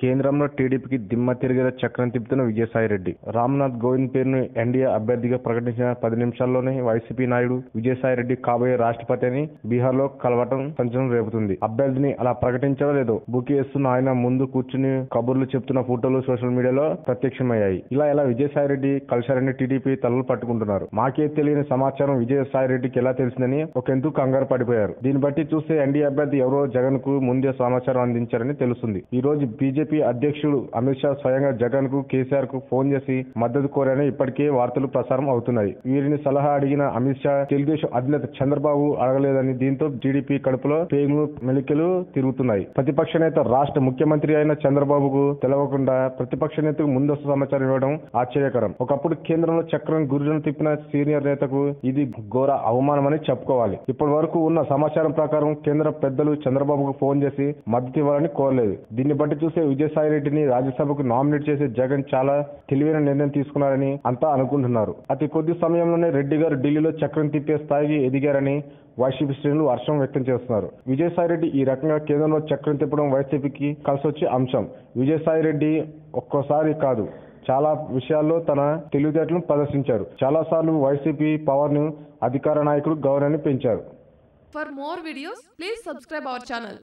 కేంద్రంలో టీడీపీకి దిమ్మ తిరిగేలా చక్రం తిప్పుతున్న విజయసాయిరెడ్డి. రామ్నాథ్ కోవింద్ పేరును ఎన్డీఏ అభ్యర్థిగా ప్రకటించిన పది నిమిషాల్లోనే వైసీపీ నాయుడు విజయసాయిరెడ్డి కాబోయే రాష్ట్రపతి అని బీహార్లో కలవటం సంచలనం రేపుతుంది. అభ్యర్థిని అలా ప్రకటించడో బుక్ చేస్తున్న ఆయన ముందు కూర్చుని కబుర్లు చెప్తున్న ఫోటోలు సోషల్ మీడియాలో ప్రత్యక్షమయ్యాయి. ఇలా ఇలా విజయసాయిరెడ్డి కలిశారని టీడీపీ తలలు పట్టుకుంటున్నారు? మాకే తెలియని సమాచారం విజయసాయిరెడ్డికి ఎలా తెలిసిందని ఒకెందుకు కంగారు పడిపోయారు? దీన్ని బట్టి చూస్తే ఎన్డీఏ అభ్యర్థి ఎవరో జగన్కు ముందే సమాచారం అందించారని తెలుస్తుంది. ఈ రోజు బీజేపీ అధ్యక్షుడు అమిత్ షా స్వయంగా జగన్కు కేసీఆర్కు ఫోన్ చేసి మద్దతు కోరారని ఇప్పటికే వార్తలు ప్రసారం అవుతున్నాయి. వీరిని సలహా అడిగిన అమిత్ షా తెలుగుదేశం అధినేత చంద్రబాబు అడగలేదని దీంతో టీడీపీ కడుపులో పేగులు మెలికలు తిరుగుతున్నాయి. ప్రతిపక్ష నేత రాష్ట్ర ముఖ్యమంత్రి అయిన చంద్రబాబుకు తెలవకుండా ప్రతిపక్ష నేతకు ముందస్తు సమాచారం ఇవ్వడం ఆశ్చర్యకరం. ఒకప్పుడు కేంద్రంలో చక్రం గుర్రును తిప్పిన సీనియర్ నేతకు ఇది ఘోర అవమానమని చెప్పుకోవాలి. ఇప్పటి వరకు ఉన్న సమాచారం ప్రకారం కేంద్ర పెద్దలు చంద్రబాబుకు ఫోన్ చేసి మద్దతు ఇవ్వాలని కోరలేదు. దీన్ని బట్టి చూసే విజయసాయి రెడ్డిని రాజ్యసభకు నామినేట్ చేసే జగన్ చాలా తెలివైన నిర్ణయం తీసుకున్నారని అంతా అనుకుంటున్నారు. అతి కొద్ది సమయంలోనే రెడ్డి గారు ఢిల్లీలో చక్రం తిప్పే స్థాయికి ఎదిగారని వైసీపీ శ్రేణులు హర్షం వ్యక్తం చేస్తున్నారు. విజయసాయి రెడ్డి ఈ రకంగా కేంద్రంలో చక్రం తిప్పడం వైసీపీకి కలిసొచ్చే అంశం. విజయసాయి రెడ్డి ఒక్కోసారి కాదు చాలా విషయాల్లో తన తెలివితేటలను ప్రదర్శించారు. చాలా సార్లు వైసీపీ పవర్ను అధికార నాయకుడు గౌరవాన్ని పెంచారు. For more videos please subscribe our channel